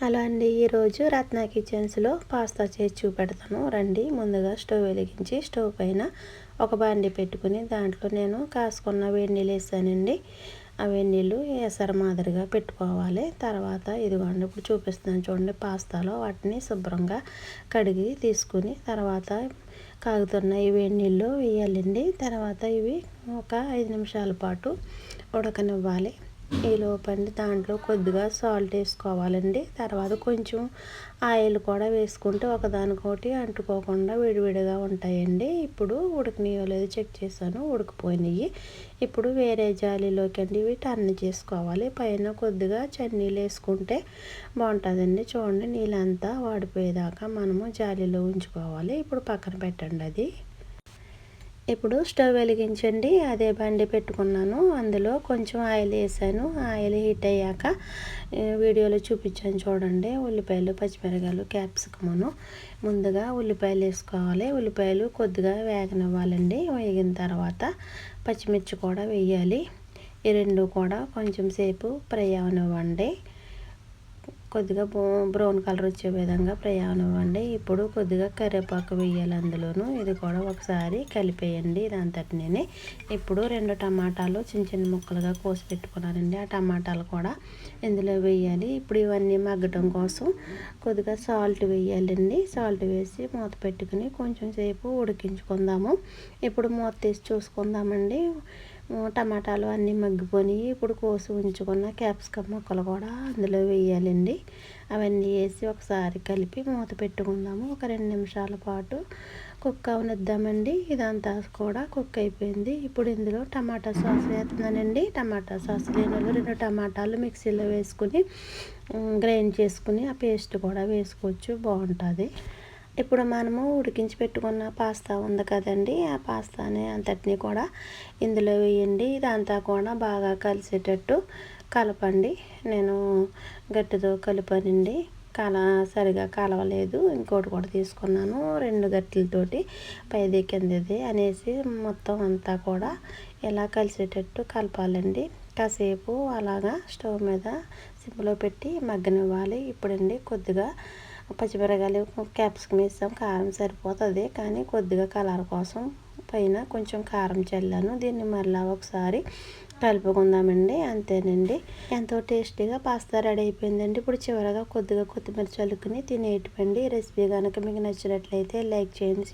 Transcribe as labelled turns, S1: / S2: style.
S1: Hello అండి ఈరోజు రత్న కిచెన్స్లో pasta చేసి చూపెడతాను. రండి ముందుగా స్టవ్ వెలిగించి స్టవ్ పైన ఒక బాండి పెట్టుకుని దాంట్లో నేను కాసుకున్న వేడి నీళ్ళు వేసానండి. ఆ వేడి నీళ్ళు ఎసర మాదిరిగా పెట్టుకోవాలి. తర్వాత ఇదిగోండి ఇప్పుడు చూపిస్తున్నాను చూడండి పాస్తాలో వాటిని శుభ్రంగా కడిగి తీసుకుని తర్వాత కాగుతున్న ఈ వేడి నీళ్ళు వేయాలండి. తర్వాత ఇవి ఒక ఐదు నిమిషాల పాటు ఉడకనివ్వాలి. ఈ లోపండి దాంట్లో కొద్దిగా సాల్ట్ వేసుకోవాలండి. తర్వాత కొంచెం ఆయిల్ కూడా వేసుకుంటే ఒకదానికొకటి అంటుకోకుండా విడివిడిగా ఉంటాయండి. ఇప్పుడు ఉడకనియో లేదు చెక్ చేశాను ఉడికిపోయినాయి. ఇప్పుడు వేరే జాలీలోకి అండి ఇవి టర్న్ చేసుకోవాలి. పైన కొద్దిగా చన్నీళ్ళు వేసుకుంటే బాగుంటుందండి. చూడండి నీళ్ళంతా వాడిపోయేదాకా మనము జాలీలో ఉంచుకోవాలి. ఇప్పుడు పక్కన పెట్టండి అది. ఇప్పుడు స్టవ్ వెలిగించండి. అదే బండి పెట్టుకున్నాను. అందులో కొంచెం ఆయిల్ వేసాను. ఆయిల్ హీట్ అయ్యాక వీడియోలో చూపించాను చూడండి. ఉల్లిపాయలు పచ్చిమిరకాయలు క్యాప్సికమును. ముందుగా ఉల్లిపాయలు వేసుకోవాలి. ఉల్లిపాయలు కొద్దిగా వేగనివ్వాలండి. వేగిన తర్వాత పచ్చిమిర్చి కూడా వేయాలి. ఈ రెండు కూడా కొంచెం సేపు ఫ్రై అవనివ్వండి కొద్దిగా బ్రౌన్ కలర్ వచ్చే విధంగా ప్రయాణం ఇవ్వండి ఇప్పుడు కొద్దిగా కరివేపాకు వేయాలి అందులోను. ఇది కూడా ఒకసారి కలిపేయండి ఇదంతటినే. ఇప్పుడు రెండు టమాటాలు చిన్న చిన్న ముక్కలుగా కోసి పెట్టుకున్నానండి. ఆ టమాటాలు కూడా ఇందులో వేయాలి. ఇప్పుడు ఇవన్నీ మగ్గటం కోసం కొద్దిగా సాల్ట్ వేయాలండి. సాల్ట్ వేసి మూత పెట్టుకుని కొంచెం సేపు ఉడికించుకుందాము. ఇప్పుడు మూత తీసి చూసుకుందామండి. టమాటాలు అన్నీ మగ్గిపోయి ఇప్పుడు కోసి ఉంచుకున్న క్యాప్సికమ్ ముక్కలు కూడా అందులో వేయాలండి. అవన్నీ వేసి ఒకసారి కలిపి మూత పెట్టుకుందాము. ఒక రెండు నిమిషాల పాటు కుక్ అవనిద్దామండి. ఇదంతా కూడా కుక్ అయిపోయింది. ఇప్పుడు ఇందులో టమాటా సాస్ వేస్తున్నానండి. టమాటా సాస్ లేని రెండు టమాటాలు మిక్సీలో వేసుకుని గ్రైండ్ చేసుకుని ఆ పేస్ట్ కూడా వేసుకోవచ్చు. బాగుంటుంది. ఇప్పుడు మనము ఉడికించి పెట్టుకున్న పాస్తా ఉంది కదండి. ఆ పాస్తాని అంతటిని కూడా ఇందులో వేయండి. ఇదంతా కూడా బాగా కలిసేటట్టు కలపండి. నేను గట్టితో కలిపానండి. కల సరిగా కలవలేదు. ఇంకోటి కూడా తీసుకున్నాను. రెండు గట్టెలతోటి పైది కిందది అనేసి మొత్తం అంతా కూడా ఇలా కలిసేటట్టు కలపాలండి. కాసేపు అలాగా స్టవ్ మీద సిమ్లో పెట్టి మగ్గనివ్వాలి. ఇప్పుడండి కొద్దిగా పచ్చిమిరకాయలు క్యాప్సికమ్ వేసాం కారం సరిపోతుంది. కానీ కొద్దిగా కలర్ కోసం పైన కొంచెం కారం చల్లాను. దీన్ని మరలా ఒకసారి కలుపుకుందామండి. అంతేనండి. ఎంతో టేస్టీగా పాస్తా రెడీ అయిపోయిందండి. ఇప్పుడు చివరగా కొద్దిగా కొత్తిమీర చల్లుకుని తినేటువంటి రెసిపీ కనుక మీకు నచ్చినట్లయితే లైక్ చేయండి